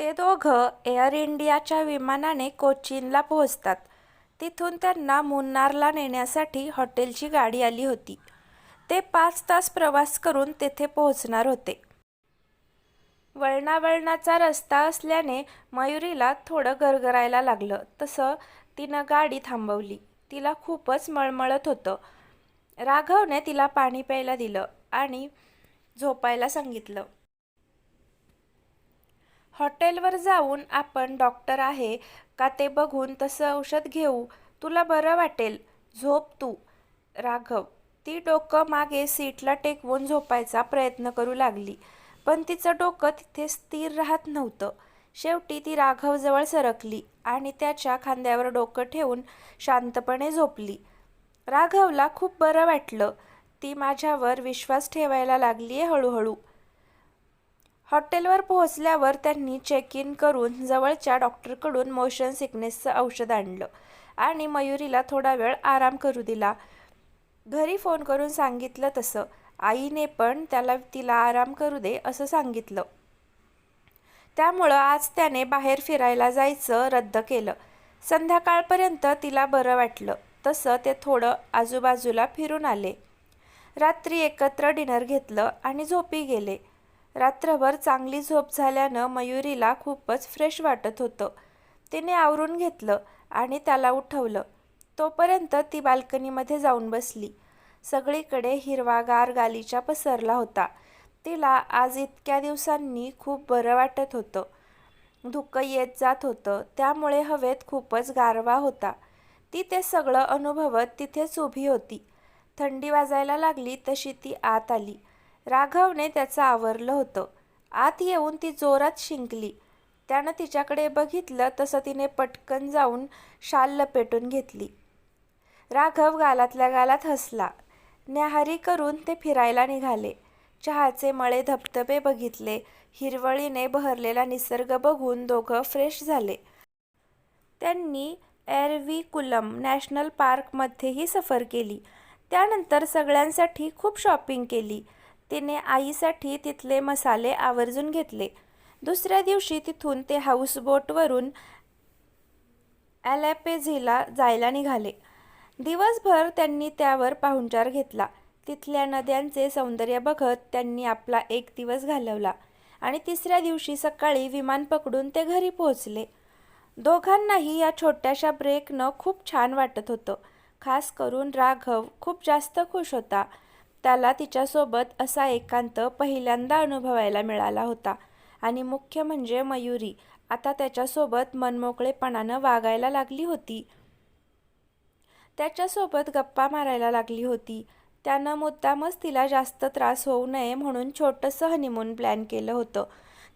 ते दोघं एअर इंडियाच्या विमानाने कोचीनला पोहोचतात. तिथून त्यांना मुन्नारला नेण्यासाठी हॉटेलची गाडी आली होती. ते पाच तास प्रवास करून तेथे पोहोचणार होते. वळणावळणाचा रस्ता असल्याने मयुरीला थोडं गरगरायला लागलं. तसं तिनं गाडी थांबवली. तिला खूपच मळमळत होतं. राघवने तिला पाणी प्यायला दिलं आणि झोपायला सांगितलं. हॉटेलवर जाऊन आपण डॉक्टर आहे का ते बघून तसं औषध घेऊ? तुला बरं वाटेल. झोप तू. राघव ती डोकं मागे सीटला टेकवून झोपायचा प्रयत्न करू लागली. पण तिचं डोकं तिथे स्थिर राहत नव्हतं. शेवटी ती राघवजवळ सरकली आणि त्याच्या खांद्यावर डोकं ठेवून शांतपणे झोपली. राघवला खूप बरं वाटलं. ती माझ्यावर विश्वास ठेवायला लागली आहे हळूहळू. हॉटेलवर पोहोचल्यावर त्यांनी चेक इन करून जवळच्या डॉक्टरकडून मोशन सिकनेसचं औषध आणलं आणि मयुरीला थोडा वेळ आराम करू दिला. घरी फोन करून सांगितलं तसं. आईने पण त्याला तिला आराम करू दे असं सांगितलं. त्यामुळं आज त्याने बाहेर फिरायला जायचं रद्द केलं. संध्याकाळपर्यंत तिला बरं वाटलं. तसं ते थोडं आजूबाजूला फिरून आले. रात्री एकत्र डिनर घेतलं आणि झोपी गेले. रात्रभर चांगली झोप झाल्यानं मयुरीला खूपच फ्रेश वाटत होतं. तिने आवरून घेतलं आणि त्याला उठवलं. तोपर्यंत ती बाल्कनीमध्ये जाऊन बसली. सगळीकडे हिरवागार गालीचा पसरला होता. तिला आज इतक्या दिवसांनी खूप बरं वाटत होतं. धुकं येत जात होतं. त्यामुळे हवेत खूपच गारवा होता. ती ते सगळं अनुभवत तिथेच उभी होती. थंडी वाजायला लागली तशी ती आत आली. राघवने त्याचं आवरलं होतं. आत येऊन ती जोरात शिंकली. त्यानं तिच्याकडे बघितलं तसं तिने पटकन जाऊन शाल लपेटून घेतली. राघव गालातल्या गालात हसला. न्याहारी करून ते फिरायला निघाले. चहाचे मळे धबधबे बघितले. हिरवळीने बहरलेला निसर्ग बघून दोघं फ्रेश झाले. त्यांनी एरविकुलम नॅशनल पार्कमध्येही सफर केली. त्यानंतर सगळ्यांसाठी खूप शॉपिंग केली. तिने आईसाठी तिथले मसाले आवर्जून घेतले. दुसऱ्या दिवशी तिथून ते हाऊसबोटवरून ॲलॅपेझीला जायला निघाले. दिवसभर त्यांनी त्यावर पाहुणचार घेतला. तिथल्या नद्यांचे सौंदर्य बघत त्यांनी आपला एक दिवस घालवला आणि तिसऱ्या दिवशी सकाळी विमान पकडून ते घरी पोहोचले. दोघांनाही या छोट्याशा ब्रेकनं खूप छान वाटत होतं. खास करून राघव खूप जास्त खुश होता. त्याला तिच्यासोबत असा एकांत पहिल्यांदा अनुभवायला मिळाला होता. आणि मुख्य म्हणजे मयुरी. आता त्याच्यासोबत मनमोकळेपणानं वागायला लागली होती. त्याच्यासोबत गप्पा मारायला लागली होती. त्यानं मुद्दामच तिला जास्त त्रास होऊ नये म्हणून छोटंसं हनीमून प्लॅन केलं होतं.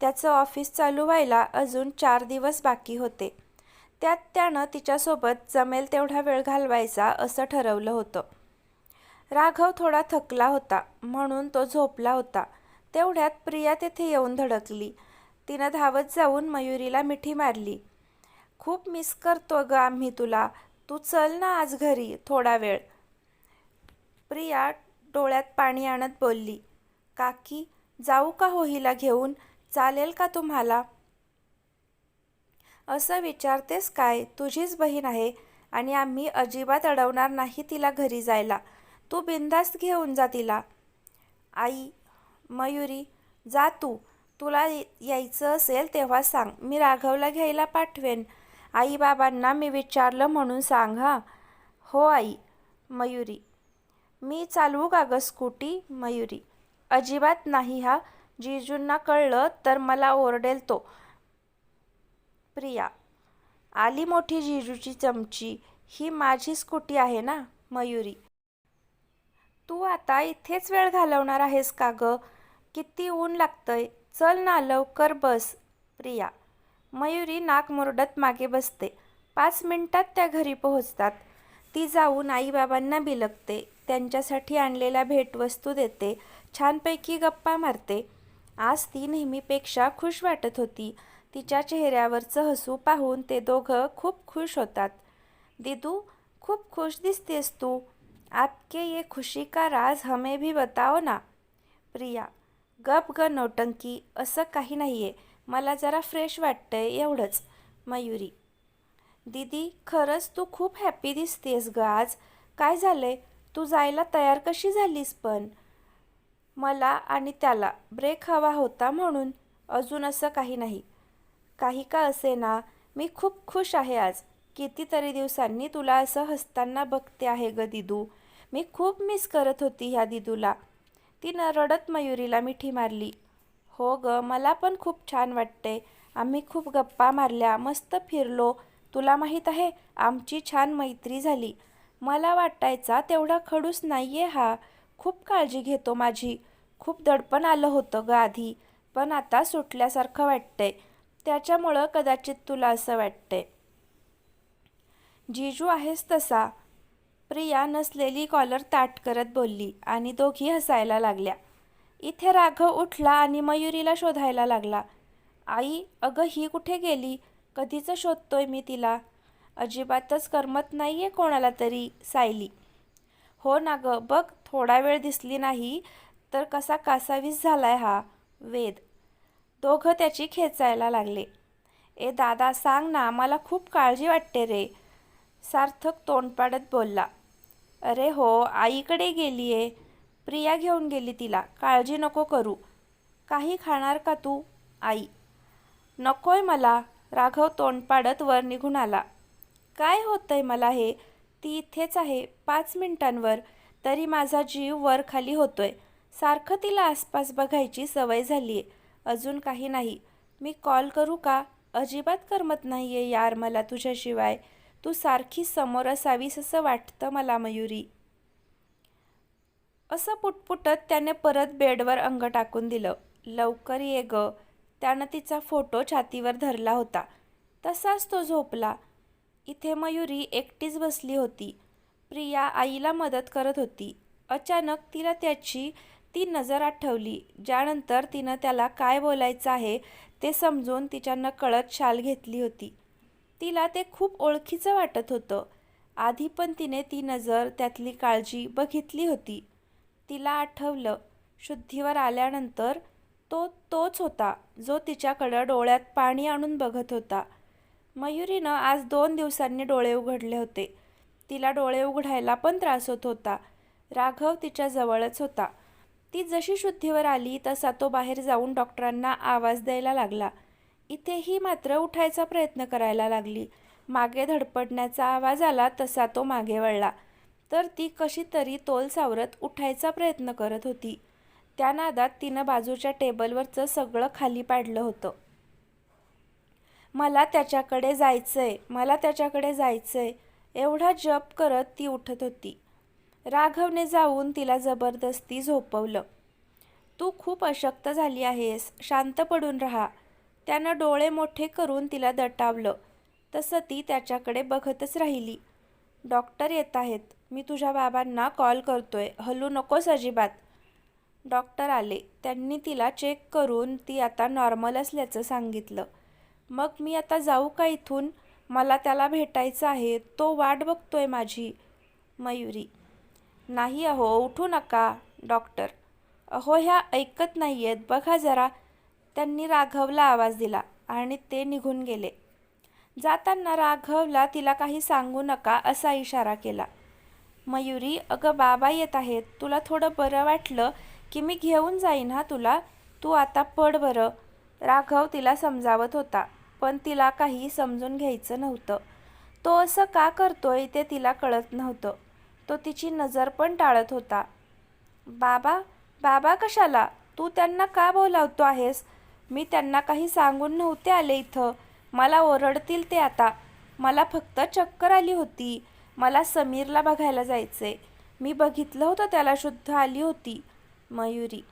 त्याचं ऑफिस चालू व्हायला अजून चार दिवस बाकी होते. त्यात त्यानं तिच्यासोबत जमेल तेवढा वेळ घालवायचा असं ठरवलं होतं. राघव थोडा थकला होता म्हणून तो झोपला होता. तेवढ्यात प्रिया तेथे येऊन धडकली. तिनं धावत जाऊन मयुरीला मिठी मारली. खूप मिस करतो ग आम्ही तुला. तू चल ना आज घरी थोडा वेळ. प्रिया डोळ्यात पाणी आणत बोलली काकी जाऊ का होहिला घेऊन? चालेल का तुम्हाला? असं विचारतेस काय? तुझीच बहीण आहे आणि आम्ही अजिबात अडवणार नाही तिला घरी जायला. तू बिंदास्त घेऊन जा तिला. आई मयुरी जा तू. तुला यायचं असेल तेव्हा सांग. मी राघवला घ्यायला पाठवेन. आई बाबांना मी विचारलं म्हणून सांग हा. हो आई मयुरी. मी चालवू का गं स्कूटी मयुरी? अजिबात नाही हा. जिजूंना कळलं तर मला ओरडेल तो. प्रिया आली मोठी जिजूची चमची. ही माझी स्कूटी आहे ना मयुरी? तू आता इथेच वेळ घालवणार आहेस का गं? किती ऊन लागतंय. चल ना लवकर बस प्रिया. मयुरी नाक मुरडत मागे बसते. पाच मिनिटात त्या घरी पोहोचतात. ती जाऊन आईबाबांना बिलगते. त्यांच्यासाठी आणलेल्या भेटवस्तू देते. छानपैकी गप्पा मारते. आज ती नेहमीपेक्षा खुश वाटत होती. तिच्या चेहऱ्यावरचं हसू पाहून ते दोघं खूप खुश होतात. दिदू खूप खुश दिसतेस तू. आपके ये खुशी का राज हमें भी बताओ ना। प्रिया गप ग नौटंकी असं काही नाही आहे मला जरा फ्रेश वाटतंय एवढंच. मयुरी दीदी खरंच तू खूप हॅपी दिसतेस ग आज. काय झालंय? तू जायला तयार कशी झालीस पण? मला आणि त्याला ब्रेक हवा होता म्हणून अजून असं काही नाही. काही का असे ना मी खूप खुश आहे आज. कितीतरी दिवसांनी तुला असं हसताना बघते आहे ग दिदू. मी खूप मिस करत होती ह्या दिदूला. तिनं रडत मयुरीला मिठी मारली. हो ग मला पण खूप छान वाटते आम्ही खूप गप्पा मारल्या मस्त फिरलो. तुला माहीत आहे आमची छान मैत्री झाली. मला वाटायचा तेवढा खडूस नाही आहे हा. खूप काळजी घेतो माझी. खूप दडपण आलं होतं ग आधी. पण आता सुटल्यासारखं वाटतंय. त्याच्यामुळं कदाचित तुला असं वाटतंय. जिजू आहेस तसा. प्रिया नसलेली कॉलर ताट करत बोलली आणि दोघी हसायला लागल्या. इथे राघव उठला आणि मयुरीला शोधायला लागला. आई अगं ही कुठे गेली? कधीच शोधतोय मी तिला. अजिबातच करमत नाही आहे कोणाला तरी सायली. हो ना गं बघ थोडा वेळ दिसली नाही तर कसा कासावीस झालाय हा वेद. दोघं त्याची खेचायला लागले. ए दादा सांग ना मला खूप काळजी वाटते रे सार्थक तोंड पाडत बोलला. अरे हो आईकडे गेली आहे प्रिया घेऊन गेली तिला. काळजी नको करू. काही खाणार का तू आई? नकोय मला. राघव तोंड पाडत वर निघून आला. काय होतंय मला हे? ती इथेच आहे पाच मिनिटांवर. तरी माझा जीव वर खाली होतोय. सारखं तिला आसपास बघायची सवय झाली आहे अजून काही नाही. मी कॉल करू का? अजिबात करमत नाही आहे यार मला तुझ्याशिवाय. तू सारखी समोर असावीस असं वाटतं मला मयुरी. असं पुटपुटत त्याने परत बेडवर अंग टाकून दिलं. लवकर ये ग. त्यानं तिचा फोटो छातीवर धरला होता. तसाच तो झोपला. इथे मयुरी एकटीच बसली होती. प्रिया आईला मदत करत होती. अचानक तिला त्याची ती नजर आठवली. ज्यानंतर तिनं त्याला काय बोलायचं आहे ते समजून तिच्या नकळत शाल घेतली होती. तिला ते खूप ओळखीचं वाटत होतं. आधी पण तिने ती नजर त्यातली काळजी बघितली होती. तिला आठवलं शुद्धीवर आल्यानंतर तो तोच होता जो तिच्याकडं डोळ्यात पाणी आणून बघत होता. मयुरीनं आज दोन दिवसांनी डोळे उघडले होते. तिला डोळे उघडायला पण त्रास होत होता. राघव तिच्या जवळच होता. ती जशी शुद्धीवर आली तसा तो बाहेर जाऊन डॉक्टरांना आवाज द्यायला लागला. इथेही मात्र उठायचा प्रयत्न करायला लागली. मागे धडपडण्याचा आवाज आला तसा तो मागे वळला. तर ती कशी तरी तोल सावरत उठायचा प्रयत्न करत होती. त्या नादात तिनं बाजूच्या टेबलवरचं सगळं खाली पाडलं होतं. मला त्याच्याकडे जायचंय मला त्याच्याकडे जायचंय एवढा जप करत ती उठत होती. राघवने जाऊन तिला जबरदस्ती झोपवलं. तू खूप अशक्त झाली आहेस शांत पडून राहा. त्यानं डोळे मोठे करून तिला दटावलं. तसं ती त्याच्याकडे बघतच राहिली. डॉक्टर येत आहेत. मी तुझ्या बाबांना कॉल करतोय. हलू नकोस अजिबात. डॉक्टर आले. त्यांनी तिला चेक करून ती आता नॉर्मल असल्याचं सांगितलं. मग मी आता जाऊ का इथून? मला त्याला भेटायचं आहे. तो वाट बघतोय माझी. मयुरी. नाही अहो उठू नका डॉक्टर. अहो ह्या ऐकत नाही आहेत बघा जरा. त्यांनी राघवला आवाज दिला आणि ते निघून गेले. जाताना राघवला तिला काही सांगू नका असा इशारा केला. मयुरी अगं बाबा येत आहेत. तुला थोडं बरं वाटलं की मी घेऊन जाईन हा तुला. तू आता पड बरं. राघव तिला समजावत होता पण तिला काही समजून घ्यायचं नव्हतं. तो असं का करतोय ते तिला कळत नव्हतं. तो तिची नजर पण टाळत होता. बाबा बाबा कशाला? तू त्यांना का बोलावतो आहेस? मी त्यांना काही सांगून नव्हते आले इथं. मला ओरडतील ते आता. मला फक्त चक्कर आली होती. मला समीरला बघायला जायचे. मी बघितलं होतं त्याला शुद्ध आली होती. मयुरी.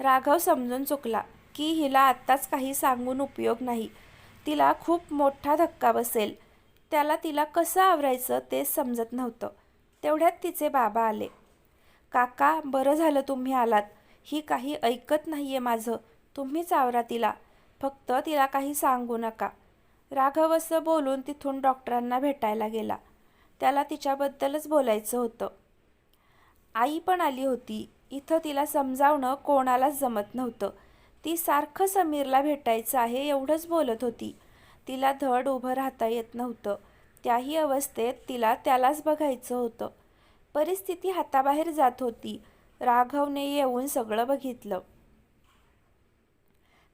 राघव समजून चुकला की हिला आत्ताच काही सांगून उपयोग नाही. तिला खूप मोठा धक्का बसेल. त्याला तिला कसं आवरायचं ते समजत नव्हतं. तेवढ्यात तिचे बाबा आले. काका बरं झालं तुम्ही आलात. ही काही ऐकत नाही आहे माझं. तुम्हीच आवरा तिला. फक्त तिला काही सांगू नका. राघव असं बोलून तिथून डॉक्टरांना भेटायला गेला. त्याला तिच्याबद्दलच बोलायचं होतं. आई पण आली होती. इथं तिला समजावणं कोणालाच जमत नव्हतं. ती सारखं समीरला भेटायचं आहे एवढंच बोलत होती. तिला धड उभं राहता येत नव्हतं. त्याही अवस्थेत तिला त्यालाच बघायचं होतं. परिस्थिती हाताबाहेर जात होती. राघवने येऊन सगळं बघितलं.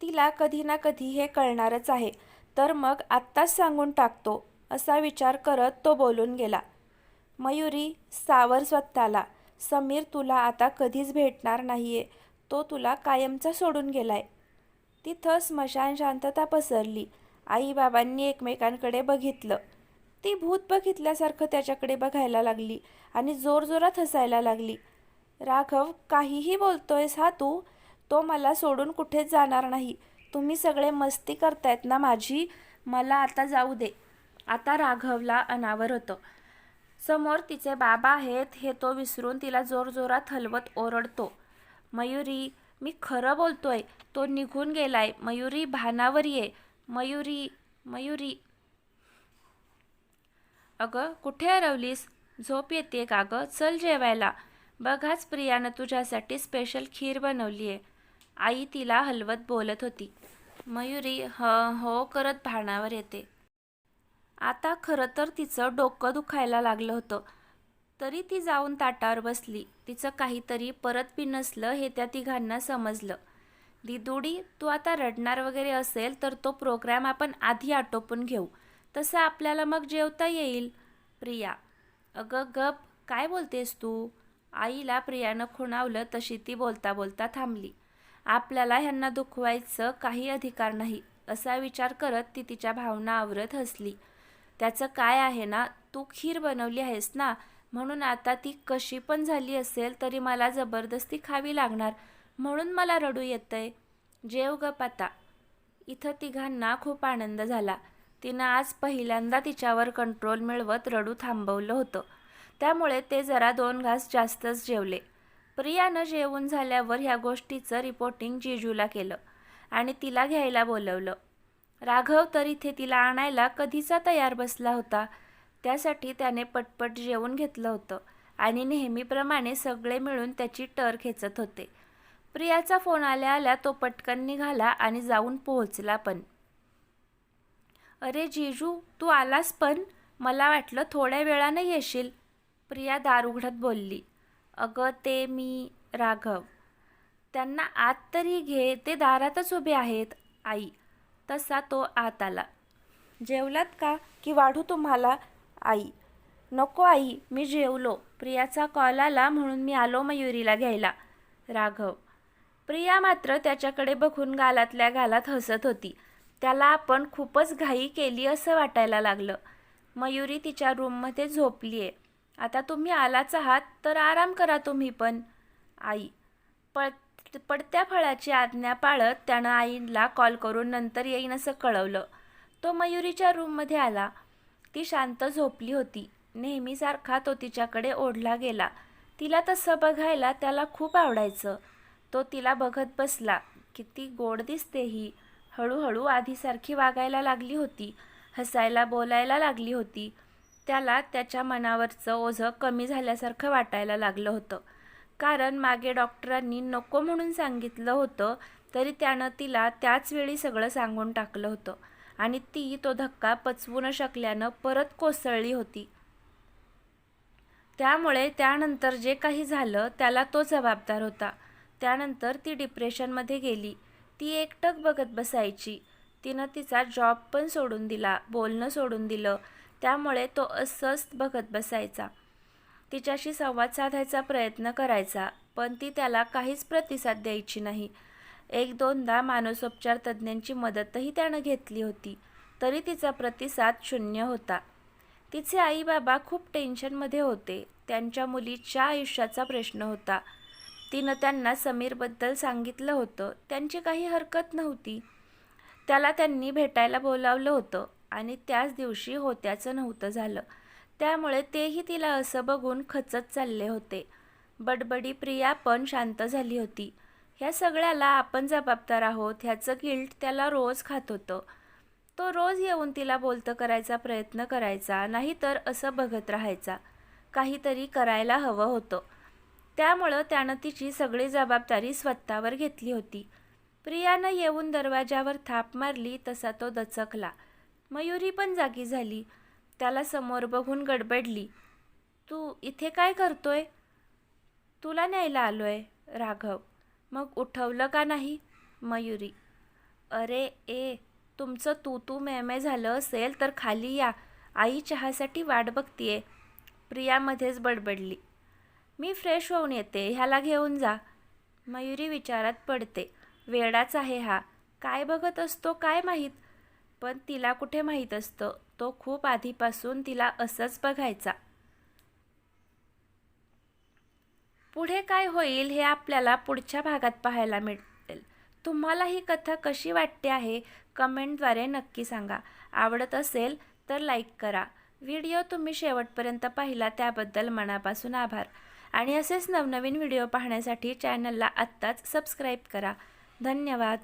तिला कधी ना कधी हे कळणारच आहे. तर मग आत्ताच सांगून टाकतो असा विचार करत तो बोलून गेला. मयुरी सावर स्वतःला समीर तुला आता कधीच भेटणार नाही आहे तो तुला कायमचा सोडून गेलाय. तिथं स्मशान शांतता पसरली. आई बाबांनी एकमेकांकडे बघितलं. ती भूत बघितल्यासारखं त्याच्याकडे बघायला लागली आणि जोरजोरात हसायला लागली. राघव काहीही बोलतोयस हा तू? तो मला सोडून कुठेच जाणार नाही. तुम्ही सगळे मस्ती करतायत ना माझी? मला आता जाऊ दे. आता राघवला अनावर होतं. समोर तिचे बाबा आहेत हे तो विसरून तिला जोरजोरात हलवत ओरडतो. मयुरी मी खरं बोलतोय तो निघून गेलाय. मयुरी भानावर ये. मयुरी मयुरी. अगं कुठे हरवलीस? झोप येते का गं? चल जेवायला. बघाच प्रियानं तुझ्यासाठी स्पेशल खीर बनवली आहे आई तिला हलवत बोलत होती. मयुरी ह हो करत भाणावर येते. आता खरं तर तिचं डोकं दुखायला लागलं होतं. तरी ती जाऊन ताटावर बसली. तिचं काहीतरी परत बी नसलं हे त्या तिघांना समजलं. दिदुडी तू आता रडणार वगैरे असेल तर तो प्रोग्राम आपण आधी आटोपून घेऊ. तसं आपल्याला मग जेवता येईल. प्रिया. अगं गप. काय बोलतेस तू? आईला प्रियानं खुणावलं तशी ती बोलता बोलता थांबली. आपल्याला ह्यांना दुखवायचं काही अधिकार नाही असा विचार करत ती तिच्या भावना आवरत हसली. त्याचं काय आहे ना तू खीर बनवली आहेस ना म्हणून आता ती कशी पण झाली असेल तरी मला जबरदस्ती खावी लागणार म्हणून मला रडू येतंय. जेव गप पाता. इथं तिघांना खूप आनंद झाला. तिनं आज पहिल्यांदा तिच्यावर कंट्रोल मिळवत रडू थांबवलं होतं. त्यामुळे ते जरा दोन घास जास्तच जेवले. प्रियानं जेवून झाल्यावर ह्या गोष्टीचं रिपोर्टिंग जिजूला केलं आणि तिला घ्यायला बोलवलं. राघव तर इथे तिला आणायला कधीचा तयार बसला होता त्यासाठी त्याने पटपट जेवून घेतलं होतं आणि नेहमीप्रमाणे सगळे मिळून त्याची टर खेचत होते. प्रियाचा फोन आल्या आल्या तो पटकन निघाला आणि जाऊन पोहोचला पण. अरे जिजू तू आलास पण? मला वाटलं थोड्या वेळानं येशील. प्रिया दार उघडत बोलली. अगं ते मी राघव. त्यांना आत तरी घे ते दारातच उभे आहेत आई. तसा तो आत आला. जेवलात का? की वाढू तुम्हाला? आई. नको आई मी जेवलो. प्रियाचा कॉल आला म्हणून मी आलो मयुरीला घ्यायला. राघव. प्रिया मात्र त्याच्याकडे बघून गालातल्या गालात हसत होती. त्याला आपण खूपच घाई केली असं वाटायला लागलं. मयुरी तिच्या रूममध्ये झोपली आहे आता तुम्ही आलाच आहात तर आराम करा तुम्ही पण. आई पळ पडत्या फळाची आज्ञा पाळत त्यानं आईला कॉल करून नंतर येईन असं कळवलं. तो मयुरीच्या रूममध्ये आला. ती शांत झोपली होती. नेहमीसारखा तो तिच्याकडे ओढला गेला. तिला तसं बघायला त्याला खूप आवडायचं. तो तिला बघत बसला. किती गोड दिसते ही. हळूहळू आधीसारखी वागायला लागली होती. हसायला बोलायला लागली होती. त्याला त्याच्या मनावरचं ओझं कमी झाल्यासारखं वाटायला लागलं होतं. कारण मागे डॉक्टरांनी नको म्हणून सांगितलं होतं तरी त्यानं तिला त्याच वेळी सगळं सांगून टाकलं होतं. आणि ती तो धक्का पचवू न शकल्यानं परत कोसळली होती. त्यामुळे त्यानंतर जे काही झालं त्याला तो जबाबदार होता. त्यानंतर ती डिप्रेशनमध्ये गेली. ती एकटक बघत बसायची. तिनं तिचा जॉब पण सोडून दिला बोलणं सोडून दिलं. त्यामुळे तो अस्वस्थ बघत बसायचा. तिच्याशी संवाद साधायचा प्रयत्न करायचा पण ती त्याला काहीच प्रतिसाद द्यायची नाही. एक दोनदा मानसोपचार तज्ज्ञांची मदतही त्यानं घेतली होती तरी तिचा प्रतिसाद शून्य होता. तिचे आई बाबा खूप टेन्शनमध्ये होते. त्यांच्या मुलीच्या आयुष्याचा प्रश्न होता. तिनं त्यांना समीरबद्दल सांगितलं होतं. त्यांची काही हरकत नव्हती. त्याला त्यांनी भेटायला बोलावलं होतं. आणि त्याच दिवशी होत्याचं नव्हतं झालं. त्यामुळे तेही तिला असं बघून खचत चालले होते. बडबडी प्रिया पण शांत झाली होती. ह्या सगळ्याला आपण जबाबदार आहोत ह्याचं गिल्ट त्याला रोज खात होतं. तो रोज येऊन तिला बोलतं करायचा प्रयत्न करायचा नाहीतर असं बघत राहायचा. काहीतरी करायला हवं होतं. त्यामुळं त्यानं तिची सगळी जबाबदारी स्वतःवर घेतली होती. प्रियानं येऊन दरवाजावर थाप मारली तसा तो दचकला. मयुरी पण जागी झाली. त्याला समोर बघून गडबडली. तू इथे काय करतोय? तुला न्यायला आलोय राघव. मग उठवलं का नाही मयुरी? अरे ए तुमचं तू तू मेमे झालं असेल तर खाली या. आई चहासाठी वाट बघतीये. प्रियामध्येच बडबडली. मी फ्रेश होऊन येते ह्याला घेऊन जा. मयुरी विचारात पडते. वेडाच आहे हा. काय बघत असतो काय माहीत? पण तिला कुठे माहीत असतं? तो खूप आधीपासून तिला असंच बघायचा. पुढे काय होईल हे आपल्याला पुढच्या भागात पाहायला मिळेल. तुम्हाला ही कथा कशी वाटते आहे? कमेंटद्वारे नक्की सांगा. आवडत असेल तर लाईक करा. व्हिडिओ तुम्ही शेवटपर्यंत पाहिला त्याबद्दल मनापासून आभार. आणि असेच नवनवीन व्हिडिओ पाहण्यासाठी चॅनलला आत्ताच सबस्क्राईब करा. धन्यवाद.